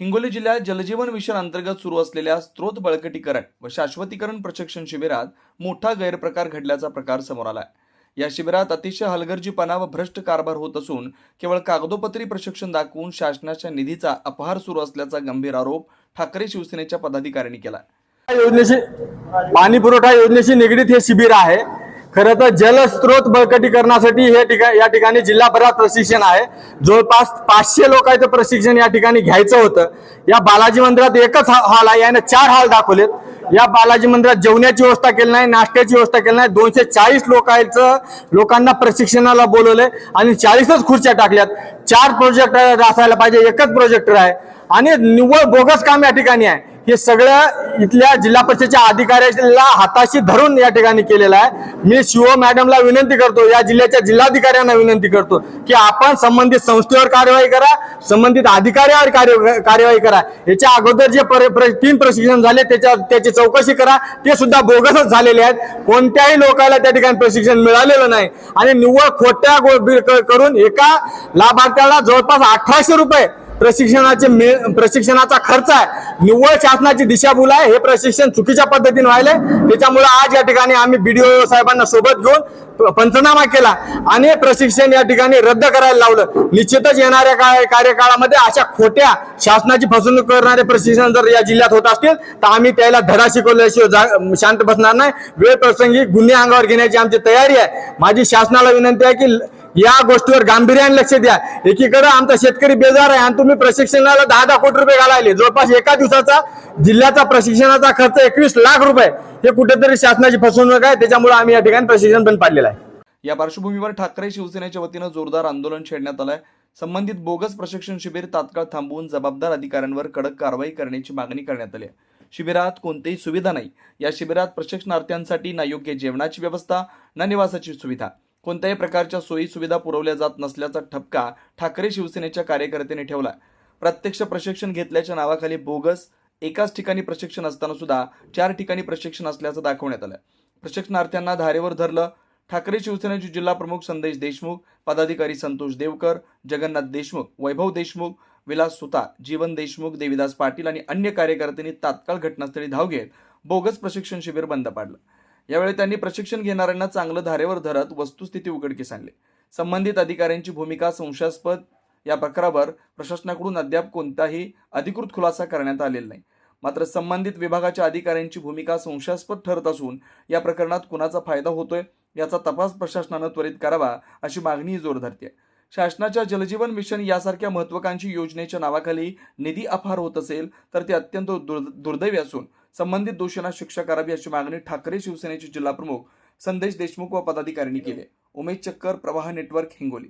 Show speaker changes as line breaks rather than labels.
हिंगोली जिल्ह्यात जलजीवन मिशन अंतर्गत सुरू असलेल्या स्त्रोत बळकटीकरण व शाश्वतीकरण प्रशिक्षण शिबिरात मोठा गैरप्रकार घडल्याचा प्रकार समोर आलाय. या शिबिरात अतिशय हलगर्जीपणा व भ्रष्ट कारभार होत असून केवळ कागदोपत्री प्रशिक्षण दाखवून शासनाच्या निधीचा अपहार सुरू असल्याचा गंभीर आरोप ठाकरे शिवसेनेच्या पदाधिकाऱ्यांनी केला
योजनेशी पाणी पुरवठा योजनेशी निगडीत हे शिबिर आहे. खरं तर जलस्रोत बळकटीकरणासाठी हे ठिकाण या ठिकाणी जिल्हाभरात प्रशिक्षण आहे. जवळपास पाचशे लोकांचं प्रशिक्षण या ठिकाणी घ्यायचं होतं. या बालाजी मंदिरात एकच हॉल आहे याने चार हॉल दाखवलेत. या बालाजी मंदिरात जेवण्याची व्यवस्था केली नाही नाश्त्याची व्यवस्था केली नाही. दोनशे चाळीस लोकांचं लोकांना प्रशिक्षणाला बोलवलंय आणि चाळीसच खुर्च्या टाकल्यात. चार प्रोजेक्टर असायला पाहिजे एकच प्रोजेक्टर आहे. आणि निव्वळ बोगस काम या ठिकाणी आहे. हे सगळं इथल्या जिल्हा परिषदेच्या अधिकाऱ्याला हाताशी धरून या ठिकाणी केलेलं आहे. मी शिव मॅडमला विनंती करतो या जिल्ह्याच्या जिल्हाधिकाऱ्यांना विनंती करतो की आपण संबंधित संस्थेवर कार्यवाही करा संबंधित अधिकाऱ्यावर कार्य कार्यवाही करा. याच्या अगोदर जे पर- प्र- तीन प्रशिक्षण झाले त्याच्या त्याची चौकशी करा. ते सुद्धा बोगसच झालेले आहेत. कोणत्याही लोकांना त्या ठिकाणी प्रशिक्षण मिळालेलं नाही. आणि निव्वळ खोट्या क- करून एका लाभार्थ्याला जवळपास अठराशे रुपये प्रशिक्षणाचे प्रशिक्षणाचा खर्च आहे. निव्वळ शासनाची दिशाभूल आहे. हे प्रशिक्षण चुकीच्या पद्धतीने व्हायले त्याच्यामुळे आज या ठिकाणी आम्ही बीडीओ साहेबांना सोबत घेऊन प- पंचनामा केला आणि हे प्रशिक्षण या ठिकाणी रद्द करायला लावलं. निश्चितच येणाऱ्या काय कार्यकाळामध्ये अशा खोट्या शासनाची फसवणूक करणारे प्रशिक्षण जर या जिल्ह्यात होत असतील तर आम्ही त्याला धडा शिकवल्याशिवाय जा- शांत बसणार नाही. वेळ प्रसंगी गुन्हे अंगावर घेण्याची आमची तयारी आहे. माझी शासनाला विनंती आहे की या गोष्टीवर गांभीर्याने लक्ष द्या. एकीकडे आमचा शेतकरी बेजार आहे आणि तुम्ही प्रशिक्षणाला दहा दहा कोटी रुपये घालायले. जवळपास एका दिवसाचा जिल्ह्याचा प्रशिक्षणाचा खर्च एकवीस लाख रुपये. हे कुठेतरी शासनाची फसवणूक आहे. त्याच्यामुळे आम्ही या ठिकाणी प्रशिक्षण बंद पाडलेलं आहे.
या पार्श्वभूमीवर ठाकरे शिवसेनेच्या वतीनं जोरदार आंदोलन छेडण्यात आलंय. संबंधित बोगस प्रशिक्षण शिबिर तात्काळ थांबवून जबाबदार अधिकाऱ्यांवर कडक कारवाई करण्याची मागणी करण्यात आली आहे. शिबिरात कोणतीही सुविधा नाही. या शिबिरात प्रशिक्षणार्थ्यांसाठी ना योग्य जेवणाची व्यवस्था ना निवासाची सुविधा. कोणत्याही प्रकारच्या सोयी सुविधा पुरवल्या जात नसल्याचा ठपका ठाकरे शिवसेनेच्या कार्यकर्त्यांनी ठेवला प्रत्यक्ष प्रशिक्षण घेतल्याच्या नावाखाली बोगस एकाच ठिकाणी प्रशिक्षण असताना सुद्धा चार ठिकाणी प्रशिक्षण असल्याचं दाखवण्यात आलं प्रशिक्षणार्थ्यांना धारेवर धरलं ठाकरे शिवसेनेचे जिल्हा प्रमुख संदेश देशमुख पदाधिकारी संतोष देवकर जगन्नाथ देशमुख वैभव देशमुख विलास सुतार जीवन देशमुख देविदास पाटील आणि अन्य कार्यकर्त्यांनी तात्काळ घटनास्थळी धाव घेत बोगस प्रशिक्षण शिबिर बंद पाडलं. यावेळी त्यांनी प्रशिक्षण घेणाऱ्यांना चांगलं धारेवर धरत वस्तुस्थिती उघडकीस आणली. संबंधित अधिकाऱ्यांची भूमिका संशयास्पद. या प्रकारावर प्रशासनाकडून अद्याप कोणताही अधिकृत खुलासा करण्यात आलेला नाही. मात्र संबंधित विभागाच्या अधिकाऱ्यांची भूमिका संशयास्पद ठरत असून या प्रकरणात कुणाचा फायदा होतोय याचा तपास प्रशासनानं त्वरित करावा अशी मागणीही जोर धरते शासनाच्या जलजीवन मिशन यासारख्या महत्वाकांक्षी योजनेच्या नावाखाली निधी अपहार होत असेल तर ते अत्यंत दुर्- दुर्दैवी असून संबंधित दोषींना शिक्षा करावी अशी मागणी ठाकरे शिवसेनेचे जिल्हाप्रमुख संदेश देशमुख व पदाधिकाऱ्यांनी केली उमेश चक्कर प्रवाह नेटवर्क हिंगोली.